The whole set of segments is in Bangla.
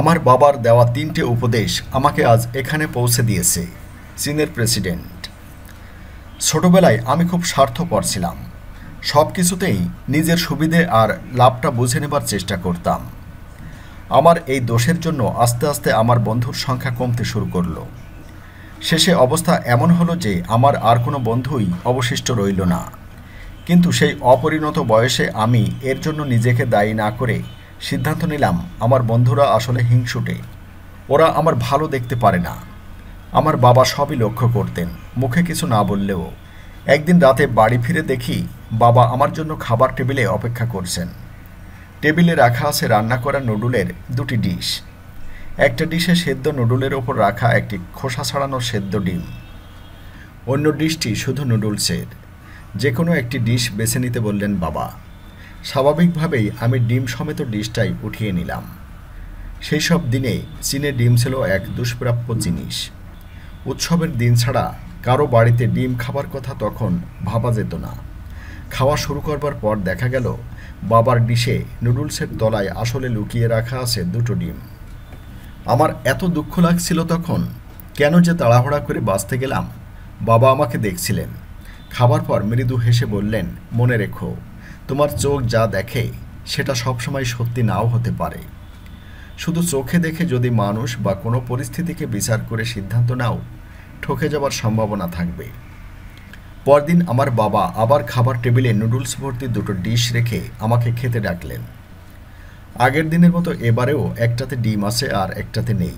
আমার বাবার দেওয়া তিনটে উপদেশ আমাকে আজ এখানে পৌঁছে দিয়েছে, চীনের প্রেসিডেন্ট। ছোটবেলায় আমি খুব স্বার্থপর ছিলাম। সব কিছুতেই নিজের সুবিধে আর লাভটা বুঝে নেবার চেষ্টা করতাম। আমার এই দোষের জন্য আস্তে আস্তে আমার বন্ধুর সংখ্যা কমতে শুরু করল। শেষে অবস্থা এমন হলো যে আমার আর কোনো বন্ধুই অবশিষ্ট রইল না। কিন্তু সেই অপরিণত বয়সে আমি এর জন্য নিজেকে দায়ী না করে সিদ্ধান্ত নিলাম, আমার বন্ধুরা আসলে হিংসুটে। ওরা আমার ভালো দেখতে পারে না। আমার বাবা সবই লক্ষ্য করতেন, মুখে কিছু না বললেও। একদিন রাতে বাড়ি ফিরে দেখি, বাবা আমার জন্য খাবার টেবিলে অপেক্ষা করছেন। টেবিলে রাখা আছে রান্না করা নুডুলের দুটি ডিশ। একটা ডিশে সেদ্ধ নুডুলের ওপর রাখা একটি খোসা ছাড়ানো সেদ্ধ ডিম। অন্য ডিশটি শুধু নুডলসের। যে কোনো একটি ডিশ বেছে নিতে বললেন বাবা। স্বাভাবিকভাবেই আমি ডিম সমেত ডিশটাই উঠিয়ে নিলাম। সেই সব দিনে চীনে ডিম ছিল এক দুষ্প্রাপ্য জিনিস। উৎসবের দিন ছাড়া কারও বাড়িতে ডিম খাবার কথা তখন ভাবা যেত না। খাওয়া শুরু করবার পর দেখা গেল, বাবার ডিশে নুডলসের তলায় আসলে লুকিয়ে রাখা আছে দুটো ডিম। আমার এত দুঃখ লাগছিল তখন, কেন যে তাড়াহুড়া করে বাঁচতে গেলাম, বাবা আমাকে দেখছিলেন। খাবার পর মৃদু হেসে বললেন, মনে রেখো। তোমার চোখ যা দেখে, সেটা সবসময় সত্যি নাও হতে পারে। শুধু চোখে দেখে যদি মানুষ বা কোনো পরিস্থিতিকে বিচার করে সিদ্ধান্ত নাও, ঠকে যাবার সম্ভাবনা থাকবে। পরদিন আমার বাবা আবার খাবার টেবিলে নুডলস ভর্তি দুটো ডিশ রেখে আমাকে খেতে ডাকলেন। আগের দিনের মতো এবারেও একটাতে ডিম আছে আর একটাতে নেই।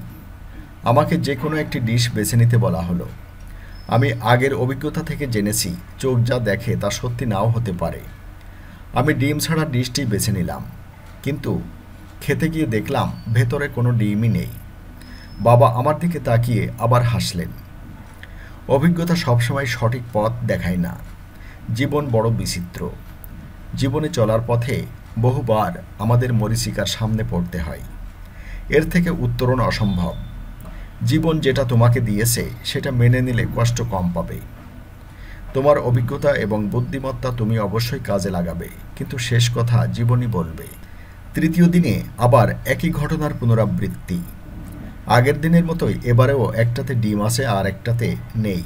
আমাকে যে কোনো একটি ডিশ বেছে নিতে বলা হলো। আমি আগের অভিজ্ঞতা থেকে জেনেছি, চোখ যা দেখে তা সত্যি নাও হতে পারে। আমি ডিম ছাড়া ডিশটি বেছে নিলাম। কিন্তু খেতে গিয়ে দেখলাম ভেতরে কোনো ডিমই নেই। বাবা আমার দিকে তাকিয়ে আবার হাসলেন। অভিজ্ঞতা সবসময় সঠিক পথ দেখায় না। জীবন বড় বিচিত্র। জীবনে চলার পথে বহুবার আমাদের মরিচিকার সামনে পড়তে হয়। এর থেকে উত্তরণ অসম্ভব। জীবন যেটা তোমাকে দিয়েছে, সেটা মেনে নিলে কষ্ট কম পাবে। তোমার অভিজ্ঞতা এবং বুদ্ধিমত্তা তুমি অবশ্যই কাজে লাগাবে। কিন্তু শেষ কথা জীবনই বলবে। তৃতীয় দিনে আবার একই ঘটনার পুনরাবৃত্তি। আগের দিনের মতোই এবারেও একটাতে ডিম আছে আর একটাতে নেই।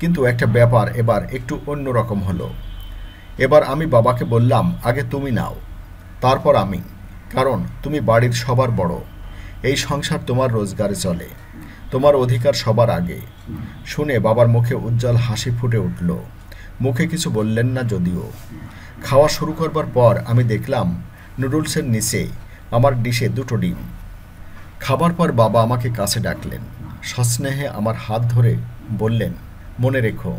কিন্তু একটা ব্যাপার এবার একটু অন্য রকম হলো। এবার আমি বাবাকে বললাম, আগে তুমি নাও। তারপর আমি। কারণ তুমি বাড়ির সবার বড়। এই সংসার তোমার রোজগারে চলে। তোমার অধিকার সবার আগে। শুনে বাবার মুখে উজ্জ্বল হাসি ফুটে উঠল। মুখে কিছু বললেন না যদিও। খাওয়া শুরু করবার পর আমি দেখলাম, নুডলসের নিচে আমার ডিশে দুটো ডিম। খাবার পর বাবা আমাকে কাছে ডাকলেন। সস্নেহে আমার হাত ধরে বললেন, মনে রেখো,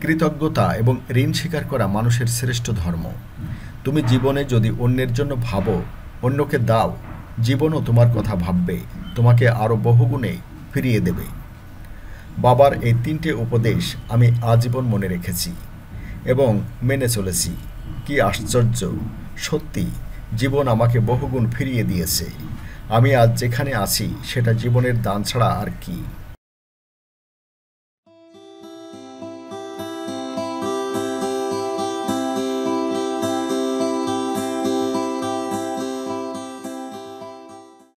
কৃতজ্ঞতা এবং ঋণ স্বীকার করা মানুষের শ্রেষ্ঠ ধর্ম। তুমি জীবনে যদি অন্যের জন্য ভাবো, অন্যকে দাও, জীবনও তোমার কথা ভাববে। তোমাকে আরও বহুগুণে ফিরিয়ে দেবে। বাবার এই তিনটে উপদেশ আমি আজীবন মনে রেখেছি এবং মেনে চলেছি। কি আশ্চর্য! সত্যি, জীবন আমাকে বহুগুণ ফিরিয়ে দিয়েছে। আমি আজ যেখানে আছি, সেটা জীবনের দান ছাড়া আর কি।